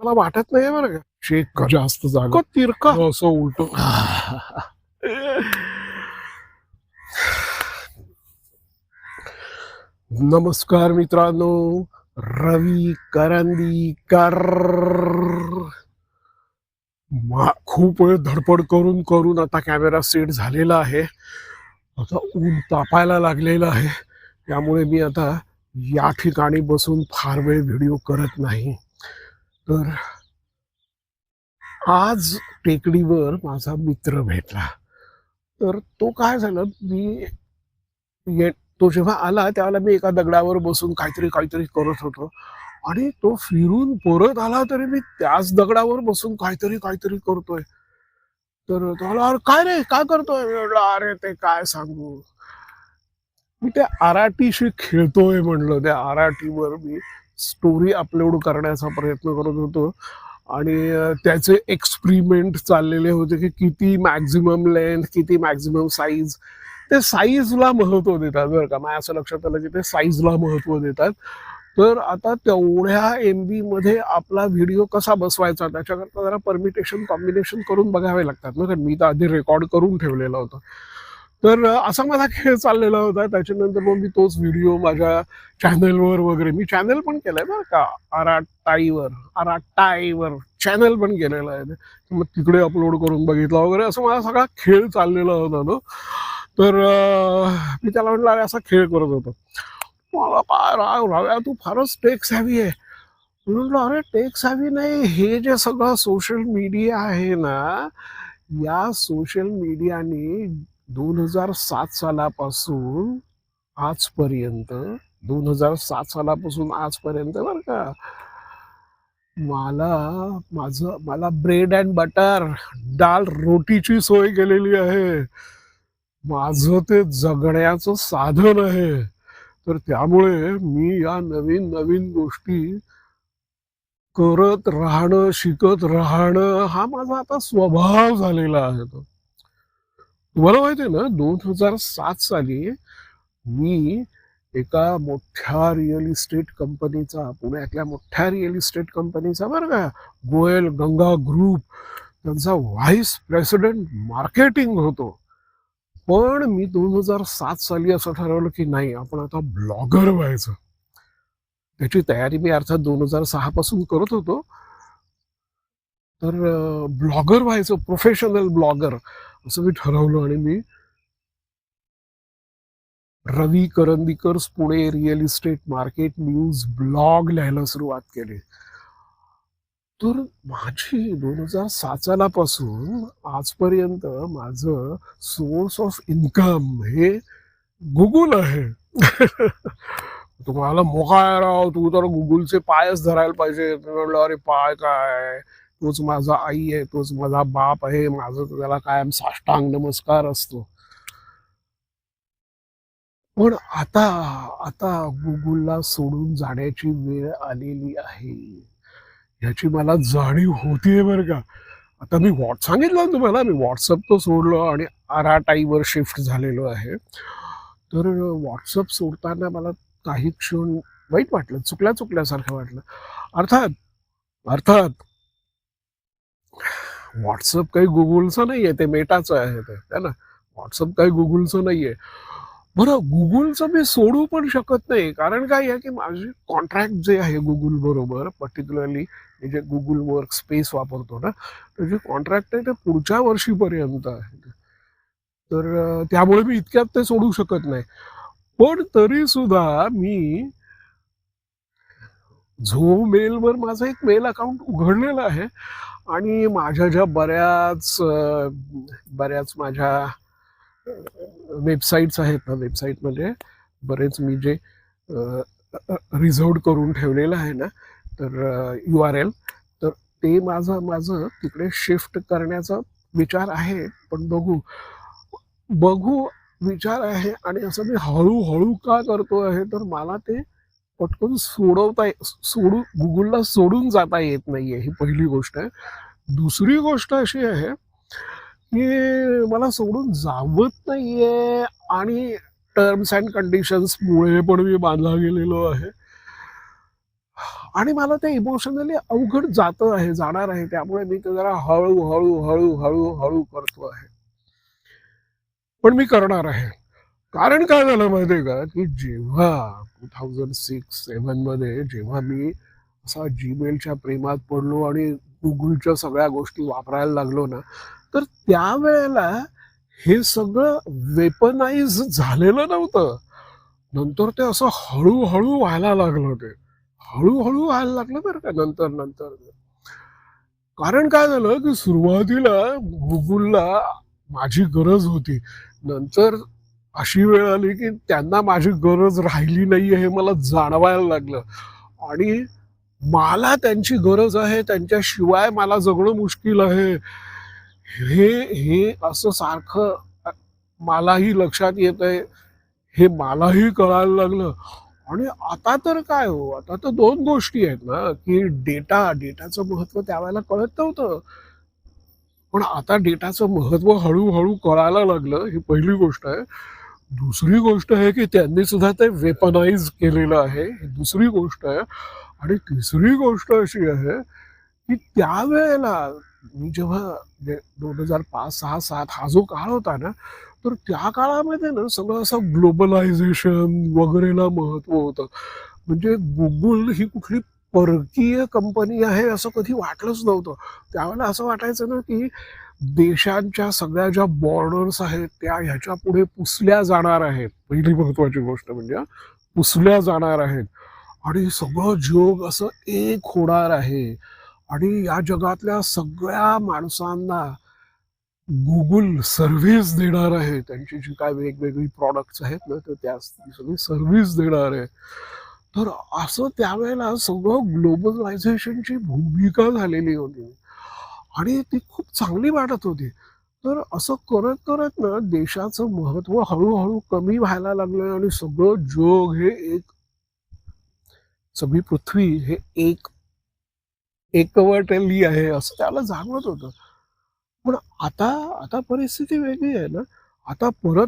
मला वाटत नाही बरं का. शेक जास्त जागा. तिरका. असं उलट. नमस्कार मित्रांनो. रवी करंदीकर. मा- खूप वेळ धडपड करून करून आता कॅमेरा सेट झालेला आहे. आता ऊन तापायला लागलेलं आहे. त्यामुळे मी आता या ठिकाणी बसून फार वेळ व्हिडिओ करत नाही. तर आज टेकडीवर माझा मित्र भेटला. तर तो काय झालं मी ये तो जेव्हा आला त्यावेळेला मी एका दगडावर बसून काहीतरी काहीतरी करत होतो. आणि तो फिरून परत आला तरी मी त्याच दगडावर बसून काहीतरी काहीतरी करतोय. तर तो आला, अरे काय रे? काय करतोय? म्हटलं, अरे ते काय सांगू? मी त्या आराटीशी खेळतोय म्हणलं. त्या आराटीवर मी स्टोरी अपलोड करण्याचा प्रयत्न करत होतो. आणि त्याचे एक्सपेरिमेंट चाललेले होते की किती मॅक्झिमम लेंथ किती मॅक्झिमम साईज ते साईजला महत्त्व देतात बरं का. माझ्या असं लक्षात आलं की ते साईजला महत्त्व देतात. तर आता तेवढ्या एममध्ये आपला व्हिडिओ कसा बसवायचा त्याच्याकरता जरा परमिटेशन कॉम्बिनेशन करून बघावे लागतात. ना कारण मी तर आधी रेकॉर्ड करून ठेवलेला होता. तर असा माझा खेळ चाललेला होता. त्याच्यानंतर मग मी तोच व्हिडिओ माझ्या चॅनलवर वगैरे मी चॅनल पण केलाय बरं का. आराटाईवर आराटाईवर चॅनल पण केलेलं आहे. मग तिकडे अपलोड करून बघितला वगैरे असं माझा सगळा खेळ चाललेला होता तो तर मी त्याला म्हटलं अरे असा खेळ करत होतो. मला काय राव राव्या तू फारच टेक्स हॅवी आहे. म्हणलं म्हटलं अरे टेक्स हॅवी नाही. हे जे सगळं सोशल मीडिया आहे ना या सोशल मीडियाने दोन हजार सात सालापासून आजपर्यंत दोन हजार सात सालापासून आजपर्यंत बरं का मला माझं मला ब्रेड अँड बटर डाल रोटीची सोय केलेली आहे. माझं ते जगण्याचं साधन आहे. तर त्यामुळे मी या नवीन नवीन गोष्टी करत राहणं शिकत राहणं हा माझा आता स्वभाव झालेला आहे तो. तुम्हाला माहिती आहे ना दोन हजार सात साली मी एका मोठ्या रिअल इस्टेट कंपनीचा पुण्यातल्या मोठ्या रिअल इस्टेट कंपनीचा बरं का गोयल गंगा ग्रुप त्यांचा व्हाईस प्रेसिडेंट मार्केटिंग होतो. पण मी दोन हजार सात साली असं ठरवलं की नाही आपण आता ब्लॉगर व्हायचं. त्याची तयारी मी अर्थात दोन हजार सहा पासून करत होतो. तर ब्लॉगर व्हायचं प्रोफेशनल ब्लॉगर असं मी ठरवलं आणि मी Ravi Karandikar's Pune real estate market news blog लिहायला सुरुवात केली. तर माझी दोन हजार सात सालापासून आजपर्यंत माझं सोर्स ऑफ इन्कम हे गुगल आहे. तुम्हाला मोका राव तू तर गुगलचे पायच धरायला पाहिजे. म्हणलं अरे पाय काय? तोच माझा आई आहे तोच माझा बाप आहे माझं त्याला कायम साष्टांग नमस्कार असतो. पण आता आता गुगलला सोडून जाण्याची वेळ आलेली आहे. ह्याची मला जाणीव होतीये बरं का. आता मी व्हॉट सांगितलं तुम्हाला मी व्हॉट्सअप तर सोडलो आणि आराटाईवर शिफ्ट झालेलो आहे. तर व्हॉट्सअप सोडताना मला काही क्षण वाईट वाटलं चुकल्या चुकल्यासारखं वाटलं. अर्थात अर्थात व्हॉट्सअप काही गुगलचं नाही आहे ते मेटाचं आहे ते है ना? व्हॉट्सअप काही गुगलचं नाही आहे बरं गुगलचं मी सोडू पण शकत नाही. कारण काय आहे की माझी कॉन्ट्रॅक्ट जे आहे गुगल बरोबर पर्टिक्युलरली मी जे गुगल वर्क स्पेस वापरतो ना तर जे कॉन्ट्रॅक्ट आहे ते पुढच्या वर्षीपर्यंत आहे. तर त्यामुळे मी इतक्यात ते सोडू शकत नाही. पण तरी सुद्धा मी झो मेलवर माझं एक मेल अकाउंट उघडलेलं आहे. आणि माझ्या ज्या बऱ्याच बऱ्याच माझ्या वेबसाईट्स आहेत ना वेबसाईटमध्ये म्हणजे बरेच मी जे रिझर्व करून ठेवलेलं आहे ना तर यू आर एल तर ते माझं माझं तिकडे शिफ्ट करण्याचा विचार आहे पण बघू बघू विचार आहे आणि असं मी हळूहळू का करतो आहे तर मला ते पटकन सोडवता सोडू गुगलला सोडून जाता येत नाहीये ही पहिली गोष्ट आहे. दुसरी गोष्ट अशी आहे की मला सोडून जावत नाहीये आणि टर्म्स अँड कंडिशन्स मुळे पण मी बांधला गेलेलो आहे. आणि मला ते इमोशनली अवघड जातं आहे जाणार आहे. त्यामुळे मी ते जरा हळू हळू हळू हळू हळू करतो आहे. पण मी करणार आहे. कारण काय झालं माहितीये का? की जेव्हा टू थाउजंड सिक्स सेवनमध्ये जेव्हा मी असा जीमेलच्या प्रेमात पडलो आणि गुगलच्या सगळ्या गोष्टी वापरायला लागलो ना तर त्यावेळेला हे सगळं वेपनाइज झालेलं नव्हतं नंतर ते असं हळूहळू व्हायला लागलं ते हळूहळू व्हायला लागलं बरं का नंतर नंतर कारण काय झालं की सुरुवातीला गुगलला माझी गरज होती नंतर अशी वेळ आली की त्यांना माझी गरज राहिली नाही हे मला जाणवायला लागलं. आणि मला त्यांची गरज आहे त्यांच्याशिवाय मला जगणं मुश्किल आहे. हे हे असं सारखं मलाही लक्षात येत आहे. हे मलाही कळायला लागलं. आणि आता तर काय हो? आता तर दोन गोष्टी आहेत ना की डेटा डेटाचं महत्त्व त्यावेळेला कळत नव्हतं. पण आता डेटाचं महत्त्व हळूहळू कळायला लागलं ही पहिली गोष्ट आहे. दुसरी गोष्ट आहे की त्यांनी सुद्धा ते वेपनाइज केलेलं आहे. ही दुसरी गोष्ट आहे. आणि तिसरी गोष्ट अशी आहे की त्यावेळेला मी जेव्हा दोन हजार पाच सहा सात हा जो काळ होता ना तर त्या काळामध्ये ना सगळं असं ग्लोबलायझेशन वगैरेला महत्त्व होतं. म्हणजे गुगल ही कुठली परकीय कंपनी आहे असं कधी वाटलंच नव्हतं. त्यावेळेला असं वाटायचं ना की देशांच्या सगळ्या ज्या बॉर्डर्स आहेत त्या ह्याच्या पुढे पुसल्या जाणार आहेत. पहिली महत्वाची गोष्ट म्हणजे पुसल्या जाणार आहेत. आणि सगळं जग असं एक होणार आहे. आणि या जगातल्या सगळ्या माणसांना गुगल सर्व्हिस देणार आहे. त्यांची जी काय वेगवेगळी प्रॉडक्ट्स आहेत ना तर त्या सगळी सर्व्हिस देणार आहे. तर असं त्यावेळेला सगळं ग्लोबलायझेशनची भूमिका झालेली होती. आणि ती खूप चांगली वाटत होती. तर असं करत करत ना देशाचं महत्त्व हळूहळू कमी व्हायला लागलं आणि सगळं जग हे एक सगळी पृथ्वी हे एक एकवटली आहे असं त्याला जाणवत होतं. पण आता आता परिस्थिती वेगळी आहे ना. आता परत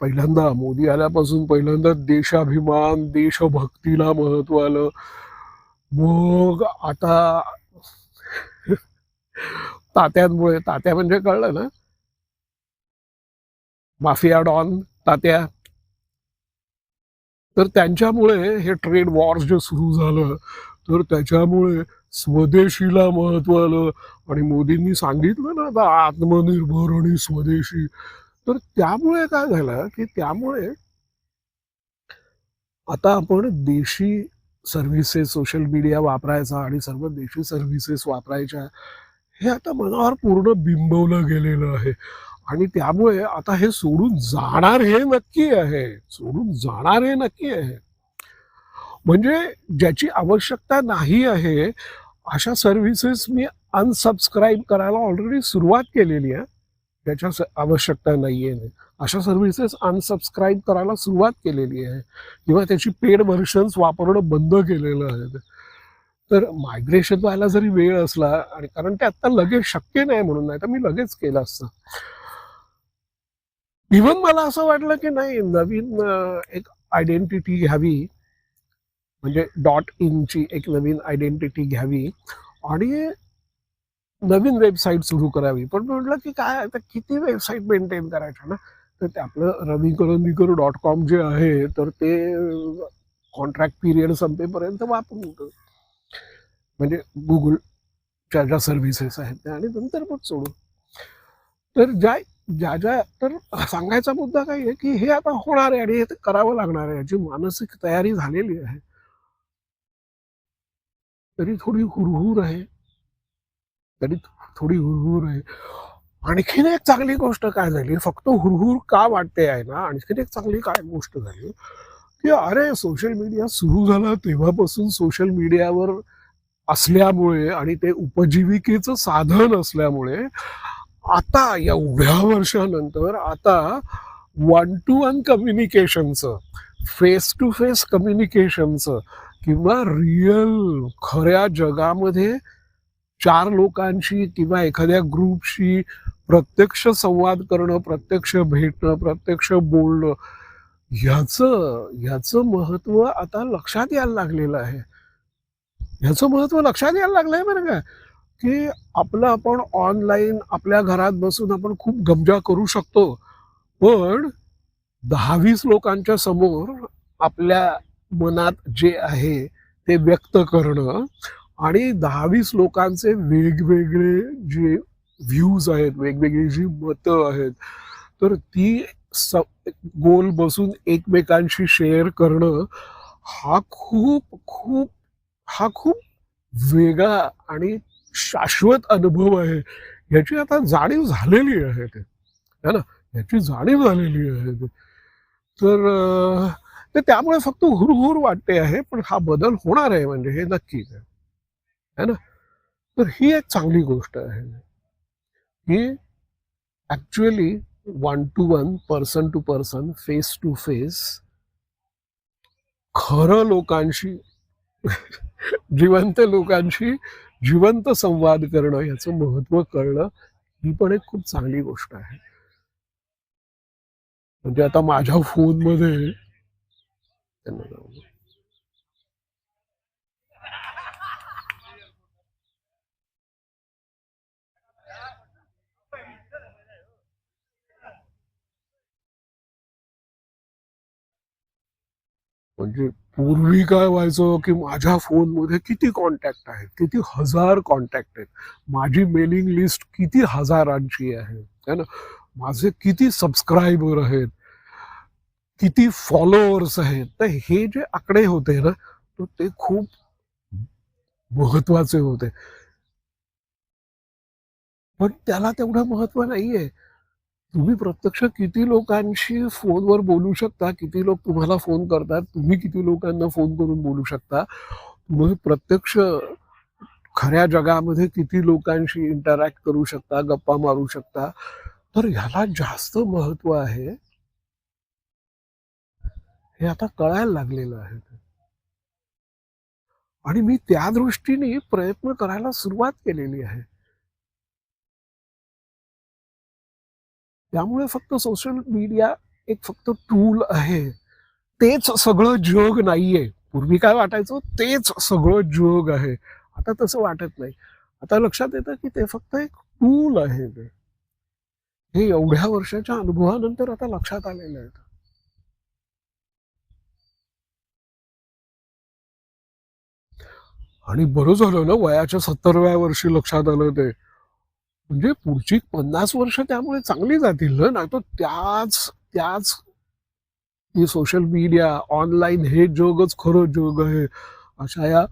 पहिल्यांदा मोदी आल्यापासून पहिल्यांदा देशाभिमान देशभक्तीला महत्त्व आलं. मग आता तात्यांमुळे तात्या म्हणजे कळलं ना? Mafia don Tatya. तर त्यांच्यामुळे हे ट्रेड वॉर्स जे सुरू झालं तर त्याच्यामुळे स्वदेशीला महत्त्व आलं. आणि मोदींनी सांगितलं ना आता आत्मनिर्भर आणि स्वदेशी. तर त्यामुळे काय झालं की त्यामुळे आता आपण देशी सर्व्हिसेस सोशल मीडिया वापरायचा आणि सर्व देशी सर्व्हिसेस वापरायच्या. हे आता मनावर पूर्ण बिंबवलं गेलेलं आहे. आणि त्यामुळे आता हे सोडून जाणार हे नक्की आहे. सोडून जाणार हे नक्की आहे. म्हणजे ज्याची आवश्यकता नाही आहे अशा सर्व्हिसेस मी अनसबस्क्राईब करायला ऑलरेडी सुरुवात केलेली आहे. त्याच्या आवश्यकता नाही आहे अशा सर्व्हिसेस अनसबस्क्राईब करायला सुरुवात केलेली आहे. किंवा त्याची पेड व्हर्शन्स वापरणं बंद केलेलं आहे. तर मायग्रेशन व्हायला जरी वेळ असला आणि कारण ते आता लगेच शक्य नाही म्हणून नाही तर मी लगेच केलं असतं. इव्हन मला असं वाटलं की नाही नवीन एक आयडेंटिटी घ्यावी म्हणजे डॉट इनची एक नवीन आयडेंटिटी घ्यावी आणि नवीन वेबसाईट सुरू करावी. पण म्हटलं की काय आता किती वेबसाईट मेंटेन करायच्या ना? तर ते आपलं रवी करंदीकर डॉट कॉम जे आहे तर ते कॉन्ट्रॅक्ट पिरियड संपेपर्यंत वापरून. म्हणजे गुगलच्या ज्या सर्व्हिसेस आहेत त्या आणि नंतर मग सोडू तर ज्या ज्या ज्या तर सांगायचा मुद्दा काय आहे की हे आता होणार आहे आणि हे करावं लागणार आहे. याची मानसिक तयारी झालेली आहे तरी थोडी हुरहुर आहे. तरी थोडी हुरहुर आहे. आणखीन एक चांगली गोष्ट काय झाली? फक्त हुरहुर का वाटते आहे ना? आणखीन एक चांगली काय गोष्ट झाली? की अरे सोशल मीडिया सुरू झाला तेव्हापासून सोशल मीडियावर असल्यामुळे आणि ते उपजीविकेचं साधन असल्यामुळे आता एवढ्या वर्षानंतर आता वन टू वन कम्युनिकेशनचं फेस टू फेस कम्युनिकेशनचं किंवा रिअल खऱ्या जगामध्ये चार लोकांशी किंवा एखाद्या ग्रुपशी प्रत्यक्ष संवाद करणं प्रत्यक्ष भेटणं प्रत्यक्ष बोलणं ह्याचं ह्याचं महत्त्व आता लक्षात यायला लागलेलं आहे. ह्याचं महत्त्व लक्षात यायला लागलंय बरं का? की आपलं आपण ऑनलाईन आपल्या घरात बसून आपण खूप गमजा करू शकतो. पण दहावीस लोकांच्या समोर आपल्या मनात जे आहे ते व्यक्त करणं आणि दहावीस लोकांचे वेगवेगळे जे व्ह्यूज आहेत वेगवेगळी जी मतं आहेत तर ती स गोल बसून एकमेकांशी शेअर करणं हा खूप खूप हा खूप वेगळा आणि शाश्वत अनुभव आहे. याची आता जाणीव झालेली आहे ते. है ना? याची जाणीव झालेली आहे ते. तर ते त्यामुळे फक्त हुरहुर वाटते आहे पण हा बदल होणार आहे म्हणजे हे नक्कीच आहे. है ना? तर ही एक चांगली गोष्ट आहे. की actually one to one person to person face to face खरं लोकांशी जिवंत लोकांशी जिवंत संवाद करणं याचं महत्त्व कळणं ही पण एक खूप चांगली गोष्ट आहे. म्हणजे आता माझ्या फोनमध्ये त्यांना म्हणजे पूर्वी काय व्हायचं की माझ्या फोनमध्ये किती कॉन्टॅक्ट आहेत किती हजार कॉन्टॅक्ट आहेत. माझी मेलिंग लिस्ट किती हजारांची आहे है ना? माझे किती सबस्क्रायबर आहेत किती फॉलोअर्स आहेत. तर हे जे आकडे होते ना तर ते खूप महत्त्वाचे होते. पण त्याला तेवढं महत्त्व नाहीये. तुम्ही प्रत्यक्ष किती लोकांशी फोनवर बोलू शकता? किती लोक तुम्हाला फोन करतात? तुम्ही किती लोकांना फोन करून बोलू शकता? तुम्ही प्रत्यक्ष खऱ्या जगामध्ये किती लोकांशी इंटरॅक्ट करू शकता गप्पा मारू शकता? तर ह्याला जास्त महत्त्व आहे. हे आता कळायला लागलेलं आहे. आणि मी त्या दृष्टीने प्रयत्न करायला सुरुवात केलेली आहे. त्यामुळे फक्त सोशल मीडिया एक फक्त टूल आहे. तेच सगळं जग नाहीये. पूर्वी काय वाटायचं? तेच सगळं जग आहे. आता तसं वाटत नाही. आता लक्षात येतं की ते फक्त एक टूल आहे. हे एवढ्या वर्षाच्या अनुभवानंतर आता लक्षात आलेलं आहे. आणि बरं झालं ना वयाच्या सत्तरव्या वर्षी लक्षात आलं ते. म्हणजे पुढची पन्नास वर्ष त्यामुळे चांगली जातील ना नाही तर त्याच त्याच सोशल मीडिया ऑनलाईन हे जगच खरं जग आहे. अशा या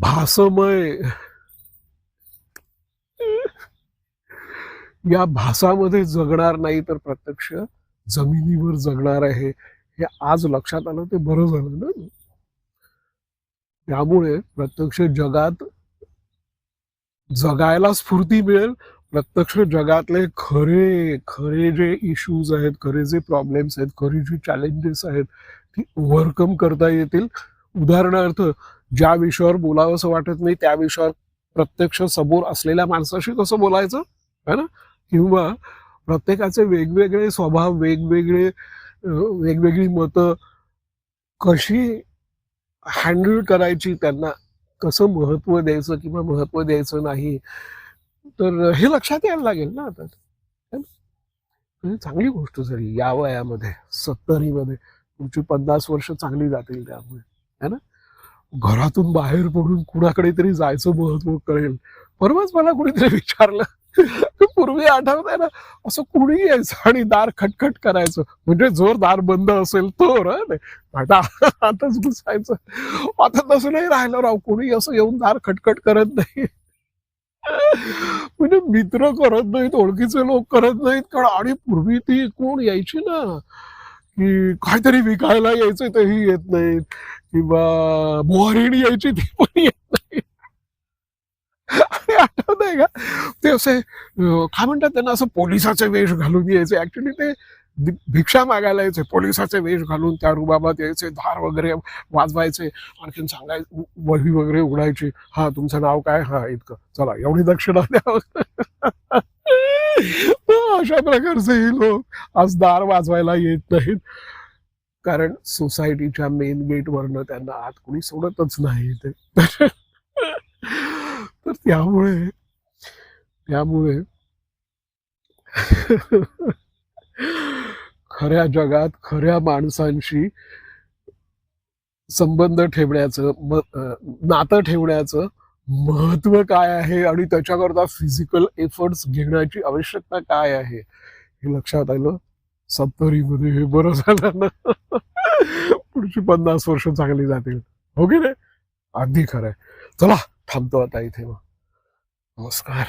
भासमय या भासामध्ये जगणार नाही तर प्रत्यक्ष जमिनीवर जगणार आहे. हे आज लक्षात आलं ते बरं झालं ना. त्यामुळे प्रत्यक्ष जगात जगायला स्फूर्ती मिळेल. प्रत्यक्ष जगातले खरे खरे जे इश्यूज आहेत खरे जे प्रॉब्लेम्स आहेत खरी जी चॅलेंजेस आहेत ती ओव्हरकम करता येतील. उदाहरणार्थ ज्या विषयावर बोलावंसं वाटत नाही त्या विषयावर प्रत्यक्ष समोर असलेल्या माणसाशी कसं बोलायचं? है ना? किंवा प्रत्येकाचे वेगवेगळे स्वभाव वेगवेगळे वेगवेगळी मतं कशी हँडल करायची त्यांना? कसं महत्त्व द्यायचं किंवा महत्त्व द्यायचं नाही तर हे लक्षात यायला लागेल ना आता. है ना? म्हणजे चांगली गोष्ट झाली या वयामध्ये सत्तरीमध्ये. तुमची पन्नास वर्ष चांगली जातील त्यामुळे. है ना? घरातून बाहेर पडून कुणाकडे तरी जायचं महत्त्व कळेल. परवाच मला कुणीतरी विचारलं. पूर्वी आठवतंय ना असं कुणी यायचं आणि दार खटखट करायचं. म्हणजे जोर दार बंद असेल तर आता आताच घुसायचं आता तसं नाही राहिलं राव. कुणी असं येऊन दार खटखट करत नाही. म्हणजे मित्र करत नाहीत ओळखीचे लोक करत नाहीत. कारण आणि पूर्वी ती कोण यायची ना की काहीतरी विकायला यायचं तेही येत नाहीत. किंवा मोहरीण यायची ती पण येत नाही नाही का? ते असे काय म्हणतात त्यांना असं पोलिसाचे वेश घालून यायचे. ऍक्च्युली ते भिक्षा मागायला यायचे. पोलिसाचे वेश घालून त्या रुबाबात यायचे धार वगैरे वाजवायचे आणखीन सांगायचे वही वगैरे उघडायची. हा तुमचं नाव काय? हा इतकं. चला एवढी दक्षिणा द्या अशा प्रकारचे हे लोक आज दार वाजवायला येत नाहीत. कारण सोसायटीच्या मेन गेटवरनं त्यांना आत कुणी सोडतच नाही ते. तर त्यामुळे त्यामुळे. खऱ्या जगात खऱ्या माणसांशी संबंध ठेवण्याचं नातं ठेवण्याचं महत्त्व काय आहे आणि त्याच्याकरता फिजिकल एफर्ट्स घेण्याची आवश्यकता काय आहे हे लक्षात आलं? सत्तरीमध्ये हे बरं झालं ना. पुढची पन्नास वर्ष चांगली जातील. हो की नाही? अगदी खरंय चला थांबतो आता इथे मग. नमस्कार.